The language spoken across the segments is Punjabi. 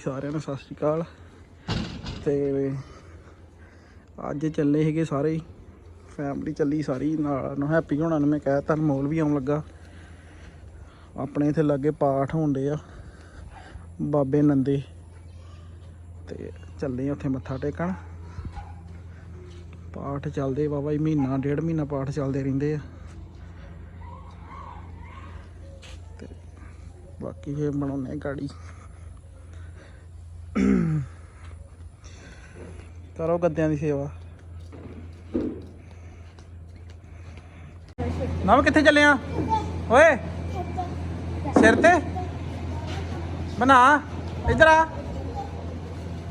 ਸਾਰਿਆਂ ਨੂੰ ਸਤਿ ਸ਼੍ਰੀ ਅਕਾਲ। ਤੇ ਅੱਜ ਚੱਲੇ ਸੀਗੇ ਸਾਰੇ ਫੈਮਿਲੀ ਚੱਲੀ ਸਾਰੀ ਨਾਲ ਨੂੰ ਹੈਪੀ ਹੋਣਾ ਨੂੰ ਮੈਂ ਕਹਿ, ਤੁਹਾਨੂੰ ਮੋਲ ਵੀ ਆਉਣ ਲੱਗਾ। ਆਪਣੇ ਇੱਥੇ ਲੱਗੇ ਪਾਠ ਹੁੰਦੇ ਆ, ਬਾਬੇ ਨੰਦੇ। ਤੇ ਚੱਲੇ ਉੱਥੇ ਮੱਥਾ ਟੇਕਣ। ਪਾਠ ਚੱਲਦੇ ਬਾਬਾ ਜੀ, ਮਹੀਨਾ, ਡੇਢ ਮਹੀਨਾ ਪਾਠ ਚੱਲਦੇ ਰਹਿੰਦੇ ਆ। ਤੇ ਬਾਕੀ ਫੇਰ ਬਣਾਉਣੇ ਗਾੜੀ। ਕਰੋ ਗੱਦਿਆਂ ਦੀ ਸੇਵਾ। ਨਵ ਕਿੱਥੇ ਚੱਲੇ ਆ? ਓਏ, ਸਿਰ ਤੇ? ਬਣਾ, ਇੱਧਰ ਆ।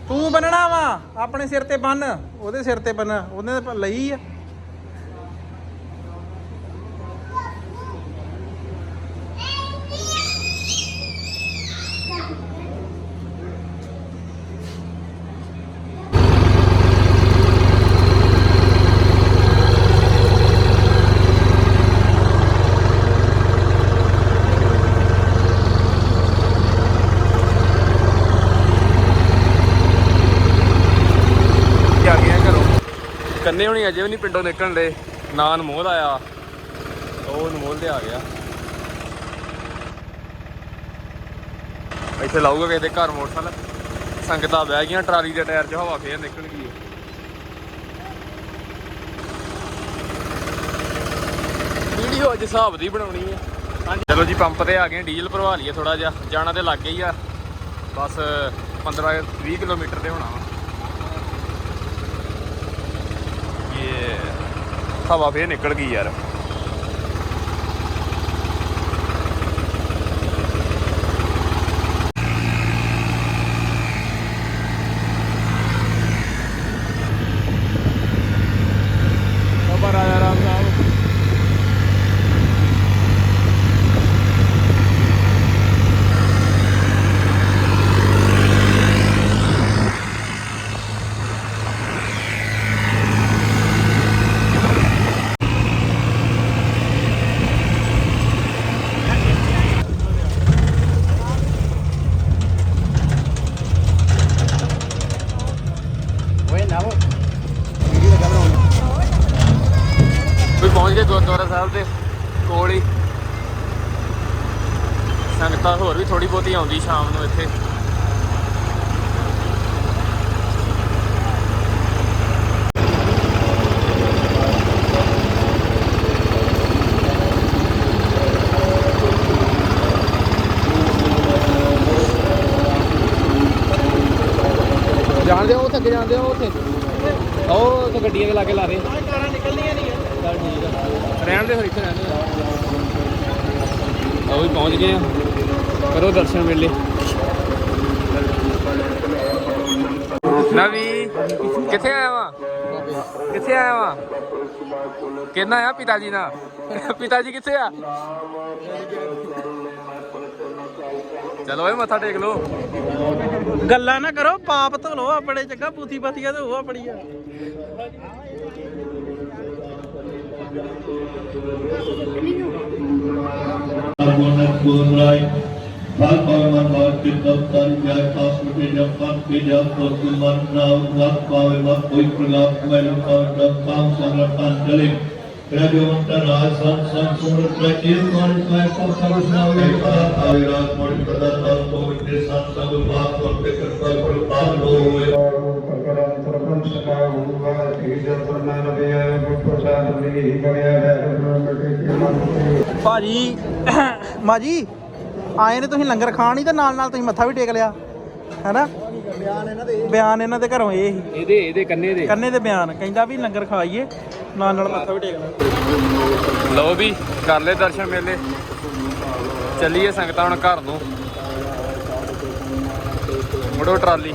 ਤੂੰ ਬੰਨਣਾ ਵਾ, ਆਪਣੇ ਸਿਰ ਤੇ ਬੰਨ, ਉਹਦੇ ਸਿਰ ਤੇ ਬੰਨ, ਉਹਨੇ ਲਈ ਆ ਜਾ ਗਏ ਆ ਘਰੋਂ ਕੰਨੇ ਹੋਣੀ ਅਜੇ ਵੀ ਨਹੀਂ ਪਿੰਡੋਂ ਨਿਕਲਣ ਦੇ। ਨਾ ਅਨਮੋਲ ਆਇਆ ਉਹ ਅਨਮੋਲ ਤੇ ਆ ਗਿਆ। ਇੱਥੇ ਲਾਊਗਾ ਕਿਸੇ ਦੇ ਘਰ ਮੋਟਰਸਾਈਕਲ। ਸੰਗਤਾਂ ਬਹਿ ਗਈਆਂ, ਟਰਾਲੀ ਦੇ ਟਾਇਰ 'ਚ ਹਵਾ ਫੇਰ ਨਿਕਲ ਗਈ ਵੀਡੀਓ ਅੱਜ ਹਿਸਾਬ ਦੀ ਬਣਾਉਣੀ ਹੈ ਹਾਂਜੀ। ਚਲੋ ਜੀ, ਪੰਪ ਤੇ ਆ ਗਏ, ਡੀਜ਼ਲ ਭਰਵਾ ਲਈਏ ਥੋੜਾ ਜਿਹਾ। ਜਾਣਾ ਤੇ ਲੱਗ ਗਈ ਆ। ਬਸ 15 20 ਕਿਲੋਮੀਟਰ ਤੇ ਹੋਣਾ ਵਾ ਇਹ ਹਵਾ ਫੇਰ ਨਿਕਲ ਗਈ ਯਾਰ ਬਾਬਾ ਰਾਜਾ ਰਾਮ ਸਾਹਿਬ ਓਏ ਨਵ ਵੀਡੀਓ ਲਗਾ ਬਣਾਉਣੀ ਵੀ ਪਹੁੰਚ ਗਏ ਗੁਰਦੁਆਰਾ ਸਾਹਿਬ ਦੇ ਕੋਲ ਹੀ। ਸੰਗਤਾਂ ਹੋਰ ਵੀ ਥੋੜੀ ਬਹੁਤੀ ਆਉਂਦੀ ਸ਼ਾਮ ਨੂੰ ਇੱਥੇ। ਜਾਣਦੇ ਹੋ ਉੱਥੇ ਜਾਣਦੇ ਹੋ ਉੱਥੇ? ਉਹ ਉੱਥੇ ਗੱਡੀਆਂ ਦੇ ਲਾਗੇ ਲਾ ਰਹੇ ਕਾਰਾਂ ਨਿਕਲਦੀਆਂ ਨਹੀਂ ਚੱਲ ਠੀਕ ਆ ਰਹਿਣ ਦੇ ਫਿਰ ਇੱਥੇ ਰਹਿਣ ਦੇ। ਉਹ ਵੀ ਪਹੁੰਚ ਗਏ ਆ। ਕਰੋ ਦਰਸ਼ਨ ਮੇਲੇ ਨਵੀ, ਕਿੱਥੇ ਆਇਆ ਵਾ? ਕਿੱਥੇ ਆਇਆ ਵਾ? ਕਿੰਨਾ ਆ ਪਿਤਾ ਜੀ ਨਾਲ ਪਿਤਾ ਜੀ ਕਿੱਥੇ ਆ? ਚਲੋ ਓਏ ਮੱਥਾ ਟੇਕ ਲੋ ਗੱਲਾਂ ਨਾ ਕਰੋ, ਪਾਪ ਧੋ ਲੋ ਆਪਣੇ ਚੰਗਾ ਪੂਥੀ ਪਾਥੀਆ ਧੋ ਆਪਣੀ ਆ ਗੁਰਨਤ ਗੁਰਰਾਈ ਫਲ ਪਵਨ ਮਨ ਕੇ ਤਬ ਤਨ ਜਾਇ ਪਾਸ ਕੇ ਜਪ ਪਨ ਕੇ ਜਪ ਤੋ ਮਨ ਨਾਮ ਵਕ ਪਾਵੇ ਵਕ ਕੋਈ ਪ੍ਰਲਾਪ ਮੈਂ ਲੋਕਾਂ ਜਪ ਕਾਮ ਸੰਗ ਤਨ ਚਲੇ ਰਜਵੰਤ ਰਾਜ ਸੰਤ ਸੰਤ ਸੁਮਰਤ ਪ੍ਰਚੇ ਮਨ ਸਵੈ ਸਭ ਸਭ ਸੁਨਾਵੇ ਆਵੇ ਰਾਤ ਮਨ ਪ੍ਰਦਾ ਤਨ ਤੋਂ ਮਿਟੇ ਸੰਤ ਭਾਜੀ ਮਾਜੀ ਆਏ ਨੇ ਤੁਸੀਂ ਲੰਗਰ ਖਾਣ ਹੀ ਤੇ ਨਾਲ ਨਾਲ ਤੁਸੀਂ ਮੱਥਾ ਵੀ ਟੇਕ ਲਿਆ ਹੈਨਾ? ਬਿਆਨ ਇਹਨਾਂ ਦੇ ਬਿਆਨ ਇਹਨਾਂ ਦੇ ਘਰੋਂ ਇਹ ਇਹਦੇ ਇਹਦੇ ਕੰਨੇ ਦੇ। ਕੰਨੇ ਦੇ ਬਿਆਨ ਕਹਿੰਦਾ ਵੀ ਲੰਗਰ ਖਾਈਏ ਨਾਲ ਨਾਲ ਮੱਥਾ ਵੀ ਟੇਕਣਾ ਲਓ ਵੀ ਕਰ ਲੈ ਦਰਸ਼ਨ ਮੇਲੇ। ਚੱਲੀਏ ਸੰਗਤਾਂ ਹੁਣ ਘਰ ਨੂੰ। ਮੁੜੋ ਟਰਾਲੀ।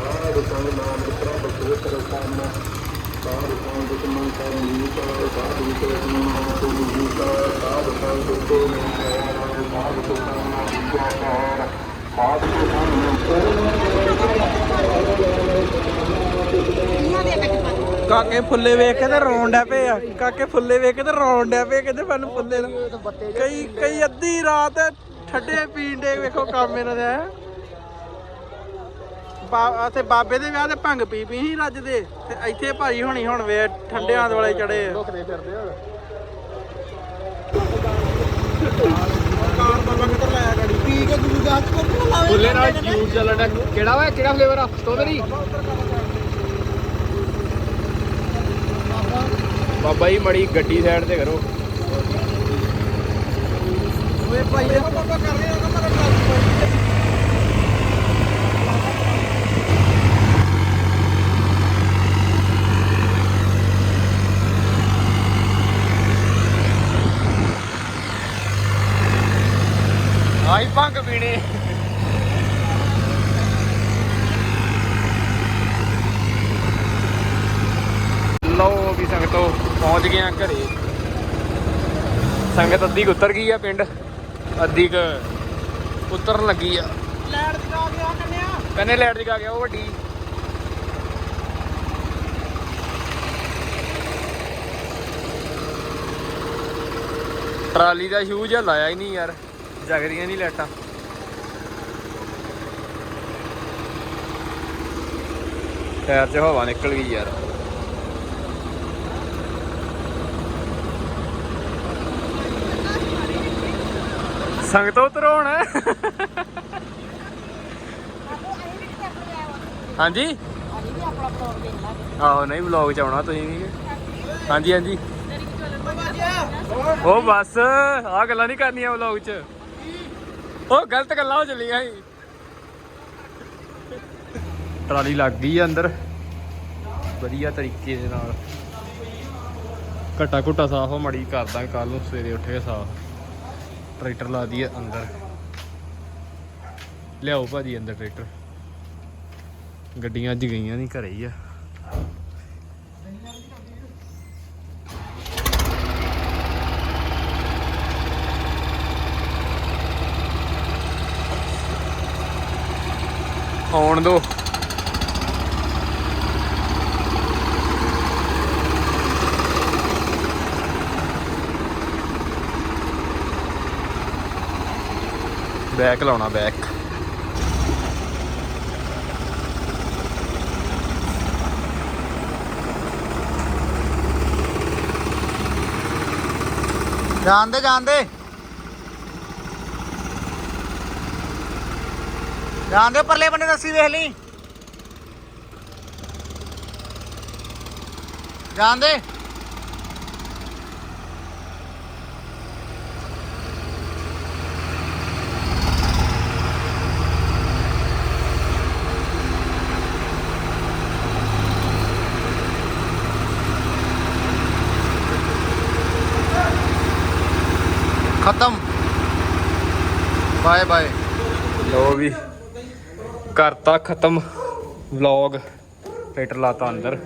ਕਾਕੇ ਫੁੱਲੇ ਵੇਖ ਕੇ ਤੇ ਰੋਣ ਡੈ ਪਏ ਆ। ਕਾਕੇ ਫੁੱਲੇ ਵੇਖ ਕੇ ਤੇ ਰੋਣ ਡੈ ਪਏ ਕਹਿੰਦੇ ਮੈਨੂੰ ਫੁੱਲੇ ਨਾ। ਕਈ ਕਈ ਅੱਧੀ ਰਾਤ ਠੱਡੇ ਪੀਣ ਦੇ ਵੇਖੋ ਕੰਮ ਇਹਨਾਂ ਦਾ ਹੈਂ। ਬਾ ਤੇ ਬਾਬੇ ਦੇ ਵਿਆਹ ਤੇ ਭੰਗ ਪੀ ਪੀ ਸੀ ਰੱਜਦੇ ਤੇ ਇੱਥੇ ਭਾਈ ਹੋਣੀ ਹੁਣ ਵੇ ਠੰਡਿਆਂ ਦੇ ਵਾਲੇ ਚੜੇ ਲੁਕਦੇ ਫਿਰਦੇ ਹੁਣ ਕਾਰ ਬਾਬਾ ਕਿੱਧਰ ਲਾਇਆ ਗਾੜੀ? ਪੀ ਕੇ ਗੁਰੂ ਦਾ ਹੱਥ ਕੋਲ ਲਾਵੇ ਫੁੱਲੇ ਨਾਲ ਜੂਸ ਚੱਲਣ ਦਾ ਕਿਹੜਾ ਵਾ? ਕਿਹੜਾ ਫਲੇਵਰ ਆ? ਸਟ੍ਰਾਬੇਰੀ? ਬਾਬਾ ਜੀ ਮੜੀ ਗੱਡੀ ਸਾਈਡ ਤੇ ਕਰੋ। ਓਏ ਭਾਈ ਇਹ ਬਾਬਾ ਕਰ ਰਿਹਾ। ਵੀ ਸੰਗਤੋ ਪਹੁੰਚ ਗਏ ਆ ਘਰੇ। ਸੰਗਤ ਅੱਧੀ ਕੁ ਉਤਰ ਗਈ ਆ ਪਿੰਡ ਅੱਧੀ ਕ ਉਤਰਨ ਲੱਗੀ ਆ। ਲੈਟ ਦਿਖਾ ਕੇ ਆ ਕੰਨਿਆ। ਕੰਨੇ ਲੈਟ ਦਿਖਾ ਗਿਆ ਉਹ ਵੱਡੀ। ਟਰਾਲੀ ਦਾ ਸ਼ੂਜ਼ ਲਾਇਆ ਹੀ ਨਹੀਂ ਯਾਰ ਜਗਦੀਆਂ ਨਹੀਂ ਲਾਈਟਾਂ। ਟਾਇਰ 'ਚ ਹਵਾ ਨਿਕਲ ਗਈ ਯਾਰ। ਸੰਗਤ ਉਤਰੋਣ ਹਾਂਜੀ? ਆਹੋ, ਨਹੀਂ ਵਲੌਗ ਚ ਆਉਣਾ ਤੁਸੀਂ ਵੀ। ਹਾਂਜੀ ਹਾਂਜੀ। ਉਹ ਬਸ, ਆਹ ਗੱਲਾਂ ਨਹੀਂ ਕਰਨੀਆਂ ਵਲੌਗ ਚ। ਉਹ ਗਲਤ ਗੱਲਾਂ ਹੋ ਚੱਲੀਆਂ ਸੀ। ਟਰਾਲੀ ਲੱਗ ਗਈ ਆ ਅੰਦਰ। ਵਧੀਆ ਤਰੀਕੇ ਦੇ ਨਾਲ। ਘਟਾ ਘੁੱਟਾ ਸਾਫ਼ ਮੜੀ ਕਰਦਾ ਕੱਲ ਨੂੰ ਸਵੇਰੇ ਉੱਠ ਕੇ ਸਾਫ਼। ਟਰੈਕਟਰ ਲਾ ਦਈਏ ਅੰਦਰ। ਲਿਆਓ ਭਾਜੀ ਅੰਦਰ ਟਰੈਕਟਰ। ਗੱਡੀਆਂ ਅੱਜ ਗਈਆਂ ਨਹੀਂ ਘਰੇ ਹੀ ਆ। ਆਉਣ ਦੋ। ਬੈਕ ਲਾਉਣਾ ਬੈਕ। ਜਾਣਦੇ ਜਾਣਦੇ ਜਾਂਦੇ ਪਰਲੇ ਬੰਨੇ ਦੱਸੀ ਵੇਖ ਲਈ। ਜਾਂਦੇ ਖਤਮ। Bye bye. ਲੋ ਵੀ ਕਰਤਾ ਖਤਮ। ਵਲੌਗ ਟਰੈਕਟਰ ਲਾਤਾ ਅੰਦਰ।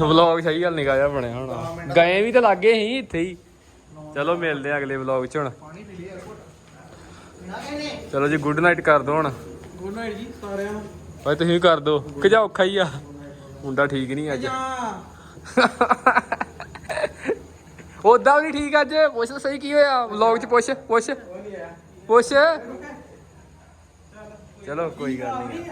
ਵਲੌਗ ਸਹੀ ਗੱਲ ਨਿਕਾ ਜਾ ਬਣਿਆ ਹੁਣ। ਗਏ ਵੀ ਤਾਂ ਲੱਗੇ ਸੀ ਇੱਥੇ ਹੀ। ਚਲੋ ਮਿਲਦੇ ਆ ਅਗਲੇ ਵਲੌਗ 'ਚ ਹੁਣ। ਚਲੋ ਜੀ ਗੁੱਡ ਨਾਈਟ ਕਰ ਦੋ ਹੁਣ। ਗੁੱਡ ਨਾਈਟ ਜੀ ਸਾਰਿਆਂ ਨੂੰ। ਓਏ ਤੁਸੀਂ ਵੀ ਕਰ ਦੋ। ਕਿ ਜਾ ਔਖਾ ਹੀ ਆ। ਮੁੰਡਾ ਠੀਕ ਨਹੀਂ ਅੱਜ। ਉਦਾਂ ਵੀ ਠੀਕ ਅੱਜ। ਪੁੱਛ ਤਾਂ ਸਹੀ ਕੀ ਹੋਇਆ? ਵਲੌਗ 'ਚ ਪੁੱਛ ਪੁੱਛ। ਪੁੱਛ। ਚਲੋ ਕੋਈ ਗੱਲ ਨਹੀਂ